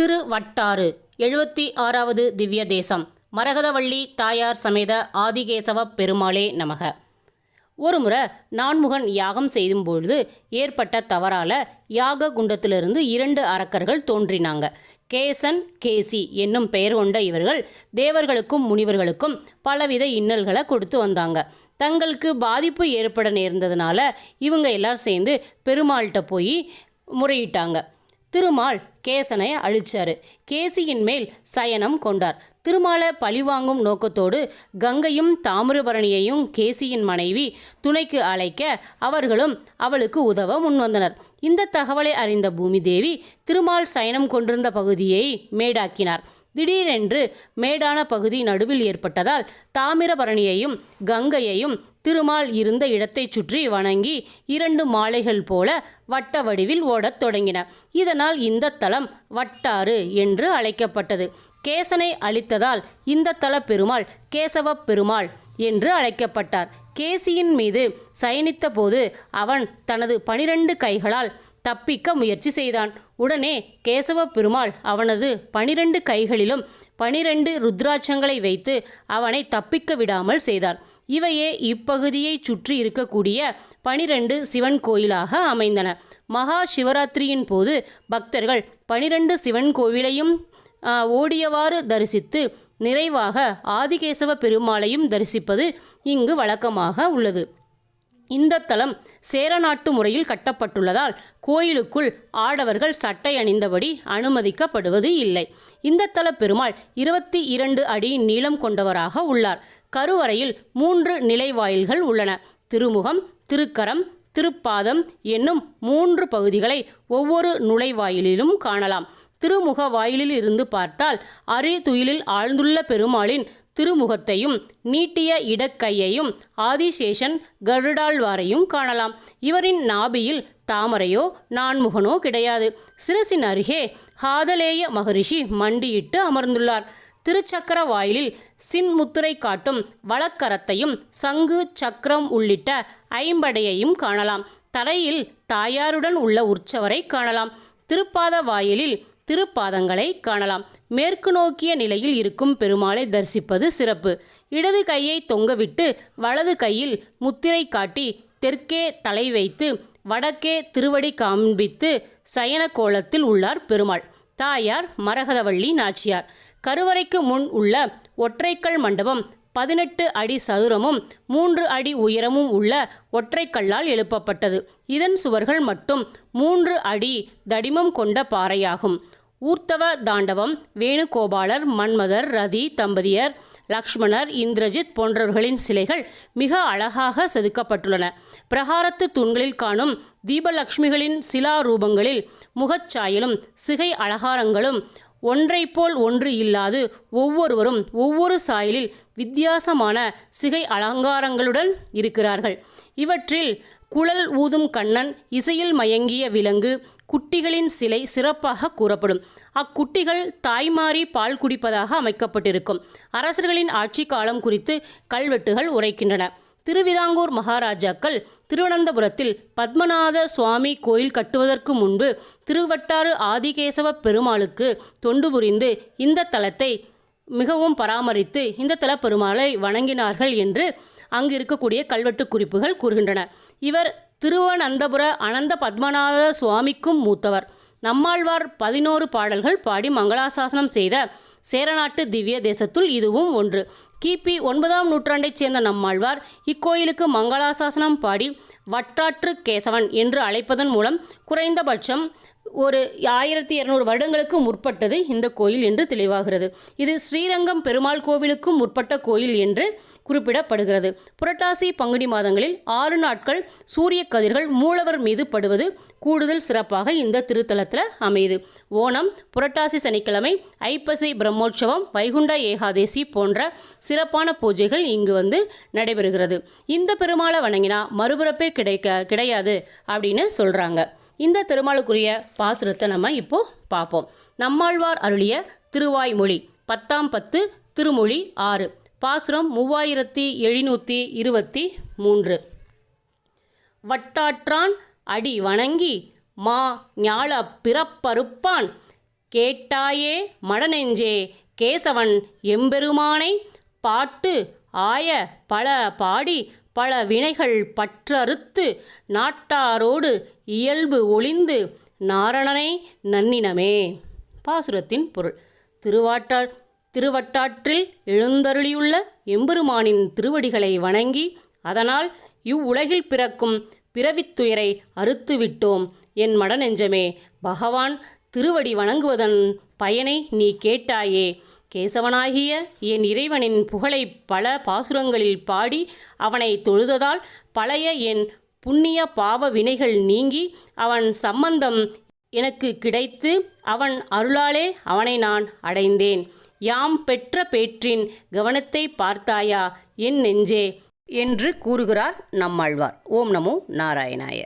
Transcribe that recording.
திருவட்டாறு எழுபத்தி ஆறாவது திவ்ய தேசம் மரகதவள்ளி தாயார் சமேத ஆதிகேசவ பெருமாளே நமக. ஒருமுறை நான்முகன் யாகம் செய்யும்பொழுது ஏற்பட்ட தவறால யாக குண்டத்திலிருந்து இரண்டு அரக்கர்கள் தோன்றினாங்க. கேசன் கேசி என்னும் பெயர் கொண்ட இவர்கள் தேவர்களுக்கும் முனிவர்களுக்கும் பலவித இன்னல்களை கொடுத்து வந்தாங்க. தங்களுக்கு பாதிப்பு ஏற்பட நேர்ந்ததுனால இவங்க எல்லாரும் சேர்ந்து பெருமாள்கிட்ட போய் முறையிட்டாங்க. திருமால் கேசனை அழிச்சாரு. கேசியின் மேல் சயனம் கொண்டார். திருமாலை பழிவாங்கும் நோக்கத்தோடு கங்கையும் தாமிரபரணியையும் கேசியின் மனைவி துணைக்கு அழைக்க அவர்களும் அவளுக்கு உதவ முன்வந்தனர். இந்த தகவலை அறிந்த பூமி தேவி திருமால் சயனம் கொண்டிருந்த பகுதியை மேடாக்கினார். திடீரென்று மேடான பகுதி நடுவில் ஏற்பட்டதால் தாமிரபரணியையும் கங்கையையும் திருமால் இருந்த இடத்தைச் சுற்றி வணங்கி இரண்டு மாலைகள் போல வட்ட வடிவில் ஓடத் தொடங்கின. இதனால் இந்த தலம் வட்டாறு என்று அழைக்கப்பட்டது. கேசனை அழித்ததால் இந்த தல பெருமாள் கேசவ பெருமாள் என்று அழைக்கப்பட்டார். கேசியின் மீது சயனித்த போது அவன் தனது பனிரெண்டு கைகளால் தப்பிக்க முயற்சி செய்தான். உடனே கேசவ பெருமாள் அவனது பனிரெண்டு கைகளிலும் பனிரெண்டு ருத்ராட்சங்களை வைத்து அவனை தப்பிக்க விடாமல் செய்தார். இவையே இப்பகுதியைச் சுற்றி இருக்கக்கூடிய பனிரெண்டு சிவன் கோயிலாக அமைந்தன. மகா சிவராத்திரியின் போது பக்தர்கள் பனிரெண்டு சிவன் கோவிலையும் ஓடியவாறு தரிசித்து நிறைவாக ஆதிகேசவ பெருமாளையும் தரிசிப்பது இங்கு வழக்கமாக உள்ளது. இந்த தலம் சேரநாட்டு முறையில் கட்டப்பட்டுள்ளதால் கோயிலுக்குள் ஆடவர்கள் சட்டை அணிந்தபடி அனுமதிக்கப்படுவது இல்லை. இந்த தல பெருமாள் இருபத்தி இரண்டு அடி நீளம் கொண்டவராக உள்ளார். கருவறையில் மூன்று நிலைவாயில்கள் உள்ளன. திருமுகம் திருக்கரம் திருப்பாதம் என்னும் மூன்று பகுதிகளை ஒவ்வொரு நுழைவாயிலிலும் காணலாம். திருமுக வாயிலில் இருந்து பார்த்தால் அரி துயிலில் ஆழ்ந்துள்ள பெருமாளின் திருமுகத்தையும் நீட்டிய இடக்கையையும் ஆதிசேஷன் கருடாழ்வாரையும் காணலாம். இவரின் நாபியில் தாமரையோ நான்முகனோ கிடையாது. சிரசின் அருகே ஹாதலேய மகரிஷி மண்டியிட்டு அமர்ந்துள்ளார். திருச்சக்கர வாயிலில் சின்முத்துரை காட்டும் வழக்கரத்தையும் சங்கு சக்கரம் உள்ளிட்ட ஐம்படையையும் காணலாம். தரையில் தாயாருடன் உள்ள உற்சவரை காணலாம். திருப்பாத வாயிலில் திருப்பாதங்களை காணலாம். மேற்கு நோக்கிய நிலையில் இருக்கும் பெருமாளை தரிசிப்பது சிறப்பு. இடது கையை தொங்கவிட்டு வலது கையில் முத்திரை காட்டி தெற்கே தலை வைத்து வடக்கே திருவடி காண்பித்து சயன கோலத்தில் உள்ளார் பெருமாள். தாயார் மரகதவள்ளி நாச்சியார். கருவறைக்கு முன் உள்ள ஒற்றைக்கல் மண்டபம் பதினெட்டு அடி சதுரமும் மூன்று அடி உயரமும் உள்ள ஒற்றைக்கல்லால் எழுப்பப்பட்டது. இதன் சுவர்கள் மட்டும் மூன்று அடி தடிமம் கொண்ட பாறையாகும். ஊர்த்தவ தாண்டவம் வேணுகோபாலர் மன்மதர் ரதி தம்பதியர் லக்ஷ்மணர் இந்திரஜித் போன்றவர்களின் சிலைகள் மிக அழகாக செதுக்கப்பட்டுள்ளன. பிரகாரத்து தூண்களில் காணும் தீபலக்ஷ்மிகளின் சிலா ரூபங்களில் முகச்சாயலும் சிகை அலங்காரங்களும் ஒன்றை போல் ஒன்று இல்லாது ஒவ்வொருவரும் ஒவ்வொரு சாயலில் வித்தியாசமான சிகை அலங்காரங்களுடன் இருக்கிறார்கள். இவற்றில் குழல் ஊதும் கண்ணன் இசையில் மயங்கிய விலங்கு குட்டிகளின் சிலை சிறப்பாக கூறப்படும். அக்குட்டிகள் தாய்மாறி பால் குடிப்பதாக அமைக்கப்பட்டிருக்கும். அரசர்களின் ஆட்சி காலம் குறித்து கல்வெட்டுகள் உரைக்கின்றன. திருவிதாங்கூர் மகாராஜாக்கள் திருவனந்தபுரத்தில் பத்மநாத சுவாமி கோயில் கட்டுவதற்கு முன்பு திருவட்டாறு ஆதிகேசவ பெருமாளுக்கு தொண்டு புரிந்து இந்த தலத்தை மிகவும் பராமரித்து இந்த தல பெருமாளை வணங்கினார்கள் என்று அங்கு இருக்கக்கூடிய கல்வெட்டு குறிப்புகள் கூறுகின்றன. இவர் திருவனந்தபுர அனந்த பத்மநாத சுவாமிக்கும் மூத்தவர். நம்மாழ்வார் பதினோரு பாடல்கள் பாடி மங்களாசாசனம் செய்த சேரநாட்டு திவ்ய தேசத்துள் இதுவும் ஒன்று. கிபி ஒன்பதாம் நூற்றாண்டைச் சேர்ந்த நம்மாழ்வார் இக்கோயிலுக்கு மங்களாசாசனம் பாடி வட்டாற்று கேசவன் என்று அழைப்பதன் மூலம் குறைந்தபட்சம் ஒரு ஆயிரத்தி இரநூறு வருடங்களுக்கு முற்பட்டது இந்த கோயில் என்று தெளிவாகிறது. இது ஸ்ரீரங்கம் பெருமாள் கோவிலுக்கும் முற்பட்ட கோயில் என்று குறிப்பிடப்படுகிறது. புரட்டாசி பங்குனி மாதங்களில் ஆறு நாட்கள் சூரிய கதிர்கள் மூலவர் மீது படுவது கூடுதல் சிறப்பாக இந்த திருத்தலத்தில் அமையுது. ஓணம் புரட்டாசி சனிக்கிழமை ஐப்பசி பிரம்மோற்சவம் வைகுண்ட ஏகாதேசி போன்ற சிறப்பான பூஜைகள் இங்கு வந்து நடைபெறுகிறது. இந்த பெருமாளை வணங்கினா மறுபிறப்பே கிடைக்க கிடையாது அப்படின்னு சொல்கிறாங்க இந்த திருமாலுக்குரிய பாசுரத்தை நம்ம இப்போ பார்ப்போம். நம்மாழ்வார் அருளிய திருவாய்மொழி பத்தாம் பத்து திருமொழி ஆறு பாசுரம் மூவாயிரத்தி எழுநூற்றி இருபத்தி மூன்று. வட்டாற்றான் அடி வணங்கி மா ஞாழ பிறப்பறுப்பான் கேட்டாயே மடநெஞ்சே கேசவன் எம்பெருமானை பாட்டு ஆய பல பாடி பல வினைகள் பற்றறுத்து நாட்டாரோடு இயல்பு ஒளிந்து நாரணனை நன்னினமே. பாசுரத்தின் பொருள். திருவாட்டா திருவட்டாற்றில் எழுந்தருளியுள்ள எம்பெருமானின் திருவடிகளை வணங்கி அதனால் இவ்வுலகில் பிறக்கும் பிறவித்துயரை அறுத்துவிட்டோம். என் மடநெஞ்சமே பகவான் திருவடி வணங்குவதன் பயனை நீ கேட்டாயே. கேசவனாகிய என் இறைவனின் புகழை பல பாசுரங்களில் பாடி அவனை தொழுததால் பழைய என் புண்ணிய பாவ வினைகள் நீங்கி அவன் சம்பந்தம் எனக்கு கிடைத்து அவன் அருளாலே அவனை நான் அடைந்தேன். யாம் பெற்ற பேற்றின் கவனத்தை பார்த்தாயா என் நெஞ்சே? என்று கூறுகிறார் நம்மாழ்வார். ஓம் நமோ நாராயணாய.